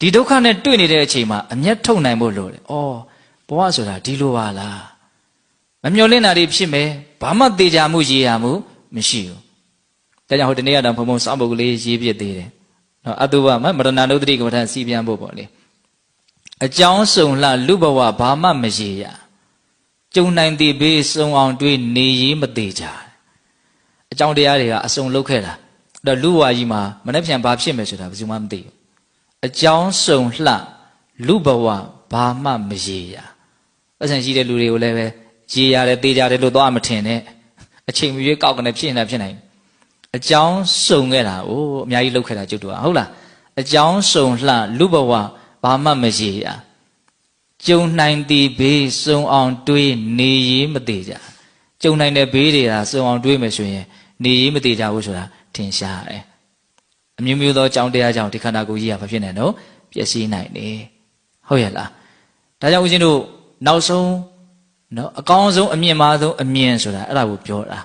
ဒီဒုက္ခနဲ့တွေ့နေတဲ့အချိန်မှာအမျက်ထုတ်နိုင်ဖို့လိုတယ်။အော်ဘဝဆိုတာဒီလိုပါလား။မမျော်လင့်တာတွေဖြစ်မယ်။ဘာမှသေးချာမှုရေးရမှုမရှိဘူး။ဒါကြောင့်ဟိုတနေ့ကတော့ဘုံဘုံစောင့်ပုတ်ကလေးရေးပြသေးတယ်။နော်အတုပမမရဏနုဒတိကမ္မထစီပြန်ဖို့ပေါ့လေ။အကြောင်းစုံလှလူဘဝဘာမှမရေရ။ကြုံနိုင်သည်ဘေးစုံအောင်တွေးနေရေးမသေးကြ။အကြောင်းတရားတွေကအစုံလောက်ခဲ့တာ။အဲ့တော့လူဝါကြီးမှာမနှက်ပြန်ဘာဖြစ်မယ်ဆိုတာဘယ်သူမှမသိဘူး။ အကြောင်းစုံလှလူဘဝဘာမှမရေရအဆင်ရှိတဲ့လူတွေကိုလည်းပဲရေရတယ်တေးကြတယ်လို့တော့မထင်နဲ့အချိန်မရွေးကောက်ကနေဖြစ်နေတာဖြစ်နိုင်အကြောင်းစုံခဲ့တာအိုးအများကြီးလောက်ခဲ့တာကျွတ်တော့ဟုတ်လားအကြောင်းစုံလှလူဘဝဘာမှမရေရကြုံနိုင်သည်ဘေးစုံအောင်တွေးနေရေးမသေးကြကြုံနိုင်တဲ့ဘေးတွေကစုံအောင်တွေးမယ်ဆိုရင်နေရေးမသေးကြဘူးဆိုတာထင်ရှားတယ် အမျိုးမျိုးသောအကြောင်းတရားကြောင့်ဒီခန္ဓာကိုယ်ကြီးကဘာဖြစ်နေတော့ပျက်စီးနိုင်တယ်ဟုတ်ရဲ့လားဒါကြောင့်ဦးဇင်းတို့နောက်ဆုံးနော်အကောင်းဆုံးအမြင့်မားဆုံးအမြင်ဆိုတာအဲ့ဒါကိုပြောတာ